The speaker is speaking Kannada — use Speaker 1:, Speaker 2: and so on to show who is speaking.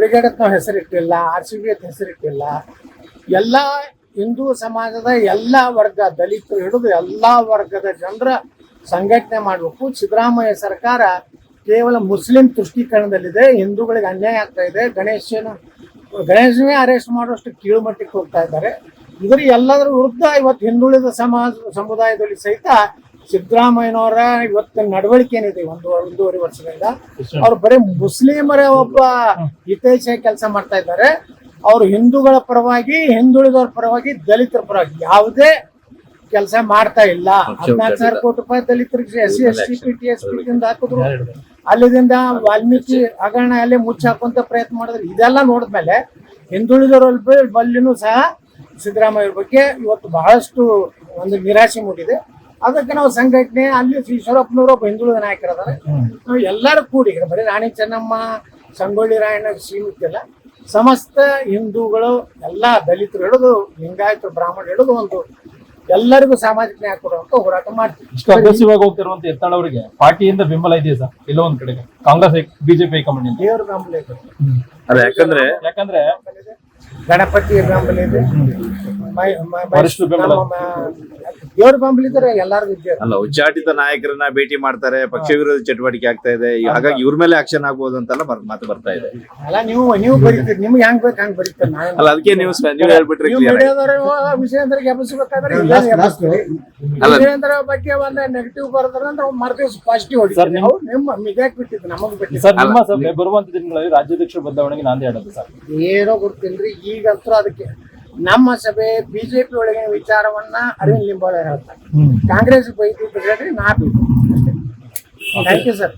Speaker 1: ಬ್ರಿಗೇಡ್ ಅಂತ ಹೆಸರಿಟ್ಟಿಲ್ಲ, ಆರ್ ಸಿ ಬಿ ಅಂತ ಹೆಸರಿಟ್ಟಿಲ್ಲ. ಎಲ್ಲ ಹಿಂದೂ ಸಮಾಜದ ಎಲ್ಲ ವರ್ಗ, ದಲಿತರು ಹಿಡಿದು ಎಲ್ಲ ವರ್ಗದ ಜನರ ಸಂಘಟನೆ ಮಾಡಬೇಕು. ಸಿದ್ದರಾಮಯ್ಯ ಸರ್ಕಾರ ಕೇವಲ ಮುಸ್ಲಿಂ ತುಷ್ಟೀಕರಣದಲ್ಲಿದೆ. ಹಿಂದೂಗಳಿಗೆ ಅನ್ಯಾಯ ಆಗ್ತಾ ಇದೆ. ಗಣೇಶನ, ಗಣೇಶನೇ ಅರೆಸ್ಟ್ ಮಾಡುವಷ್ಟು ಕೀಳುಮಟ್ಟಕ್ಕೆ ಹೋಗ್ತಾ ಇದ್ದಾರೆ. ಇದರ ಎಲ್ಲದರ ವಿರುದ್ಧ ಇವತ್ತು ಹಿಂದುಳಿದ ಸಮಾಜ, ಸಮುದಾಯದಲ್ಲಿ ಸಹಿತ ಸಿದ್ದರಾಮಯ್ಯನವರ ಇವತ್ತಿನ ನಡವಳಿಕೆ ಏನಿದೆ? ಒಂದು ಒಂದೂವರೆ ವರ್ಷದಿಂದ. ಅವ್ರು ಬರೀ ಮುಸ್ಲಿಮರ ಒಬ್ಬ ಹಿತೈಷ ಕೆಲಸ ಮಾಡ್ತಾ ಇದ್ದಾರೆ. ಅವರು ಹಿಂದೂಗಳ ಪರವಾಗಿ ಹಿಂದುಳಿದವರ ಪರವಾಗಿ ದಲಿತರ ಪರವಾಗಿ ಯಾವುದೇ ಕೆಲಸ ಮಾಡ್ತಾ ಇಲ್ಲ. ಹದಿನಾಲ್ಕು ಸಾವಿರ ಕೋಟಿ ರೂಪಾಯಿ ದಲಿತರಿಗೆ S C S T P T S P ಹಾಕಿದ್ರು. ಅಲ್ಲಿದಿಂದ ವಾಲ್ಮೀಕಿ ಹಗರಣ ಅಲ್ಲೇ ಮುಚ್ಚಾಕುವಂತ ಪ್ರಯತ್ನ ಮಾಡಿದ್ರು. ಇದೆಲ್ಲ ನೋಡಿದ್ಮೇಲೆ ಹಿಂದುಳಿದವರ ಬಲ್ಲಿನೂ ಸಹ ಸಿದ್ದರಾಮಯ್ಯ ಬಗ್ಗೆ ಇವತ್ತು ಬಹಳಷ್ಟು ಒಂದು ನಿರಾಶೆ ಮೂಡಿದೆ. ಅದಕ್ಕೆ ನಾವು ಸಂಘಟನೆ ಅಲ್ಲಿ ಈಶ್ವರಪ್ಪನವರು ಒಬ್ಬ ಹಿಂದುಳಿದ ನಾಯಕರದಾರೆ ನಾವು ಎಲ್ಲರೂ ಕೂಡಿ ಬರೀ ರಾಣಿ ಚೆನ್ನಮ್ಮ ಸಂಗೊಳ್ಳಿ ರಾಯಣ್ಣ ಸೀಮಿತ ಇಲ್ಲ ಸಮಸ್ತ ಹಿಂದೂಗಳು ಎಲ್ಲ ದಲಿತರು ಹಿಡಿದು ಲಿಂಗಾಯತರು ಬ್ರಾಹ್ಮಣ ಹಿಡಿದು ಒಂದು ಎಲ್ಲರಿಗೂ ಸಾಮಾಜಿಕ ನ್ಯಾಯ ಕೊಡುವಂತ ಹೋರಾಟ ಮಾಡ್ತೀವಿ.
Speaker 2: ಇಷ್ಟು ಅಗ್ರೆಸಿವ್ ಹೋಗ್ತಿರುವಂತ ಯತ್ನಾಳ್ ಅವರಿಗೆ ಪಾರ್ಟಿಯಿಂದ ಬೆಂಬಲ ಇದೆಯಾ ಸರ್? ಎಲ್ಲೋ ಒಂದ್ ಕಡೆ ಕಾಂಗ್ರೆಸ್ ಬಿಜೆಪಿ ಹೈಕಮಾಂಡ್ ದೇವರ
Speaker 1: ದೇವ್ರ ಬೆಂಬಲ ಇದೆ.
Speaker 3: ಯಾಕಂದ್ರೆ
Speaker 2: ಯಾಕಂದ್ರೆ
Speaker 1: ಗಣಪತಿ ಬೆಂಬಲ ಇದೆ. ಮೈ- ಮೈ- ಮೈ-
Speaker 2: ವರಿಷ್ಠರ ಬೆಂಬಲ.
Speaker 1: ದೇವ್ರ ಬೆಂಬಲ ಇದ್ರೆ ಇದ್ದೇ
Speaker 3: ಅಲ್ಲ ಉಚ್ಚಾಟಿತ ನಾಯಕರನ್ನ ಭೇಟಿ ಮಾಡ್ತಾರೆ ಪಕ್ಷ ವಿರೋಧಿ ಚಟುವಟಿಕೆ ಆಗ್ತಾ ಇದೆ. ಹಾಗಾಗಿ ಇವ್ರ ಮೇಲೆ ಆಕ್ಷನ್ ಆಗ್ಬೋದು ಅಂತೆಲ್ಲ ಬರ್- ಮಾತು ಬರ್ತಾ ಇದೆ.
Speaker 1: ಅಲ್ಲ ನೀವು ನೀವು ಬರೀತೀರಿ ನಿಮ್ಗೆ ಹೆಂಗ್ ಬೇಕು ಹಂಗ್ ಬರೀತಾರೆ
Speaker 3: ಅಲ್ಲ ಅದಕ್ಕೆ ನೀವು ನೀವು ಹೇಳ್ಬಿಟ್ರಿ
Speaker 1: ನೀವು ವಿಜಯೇಂದ್ರ.
Speaker 3: ಅಲ್ಲ.
Speaker 1: ವಿಷಯಂದ್ರ ಬಗ್ಗೆ ಒಂದ್ ನೆಗೆಟಿವ್ ಬರ್ತಾರೆ ಅಂದ್ರೆ ಮರು ದಿವಸ ಪಾಸಿಟಿವ್ ಹೊಡಿತಾರೆ.
Speaker 2: ನಿಮ್-
Speaker 1: ಅವ್ರು ನಿಮ್ಮ ಮಿಗಾಕ್ ಬಿಟ್ಟಿದ್ದು ನಮಗ್ ಬಿಟ್ಟಿದ್ದು.
Speaker 2: ಸರ್ ನಿಮ್ಮ ಸಭೆ ಬರುವಂತ ದಿನಗಳಲ್ಲಿ ರಾಜ್ಯಾಧ್ಯಕ್ಷ ಬದಲಾವಣೆಗೆ ನಾಂದಿ ಆಡೋದು ಸರ್.
Speaker 1: ಏನೋ ಗೊತ್ತಿಲ್ರಿ ಈಗಂತೂ ಅದಕ್ಕೆ ನಮ್ಮ ಸಭೆ ಬಿಜೆಪಿ ಒಳಗಿನ ವಿಚಾರವನ್ನ ಅರವಿಂದ್ ಲಿಂಬಾವಳಿ ಹೇಳ್ತಾರೆ. ಕಾಂಗ್ರೆಸ್ ಬೈದು ಬಿಡ್ರಿ ನಾ ಬೈದು ಥ್ಯಾಂಕ್ ಯು ಸರ್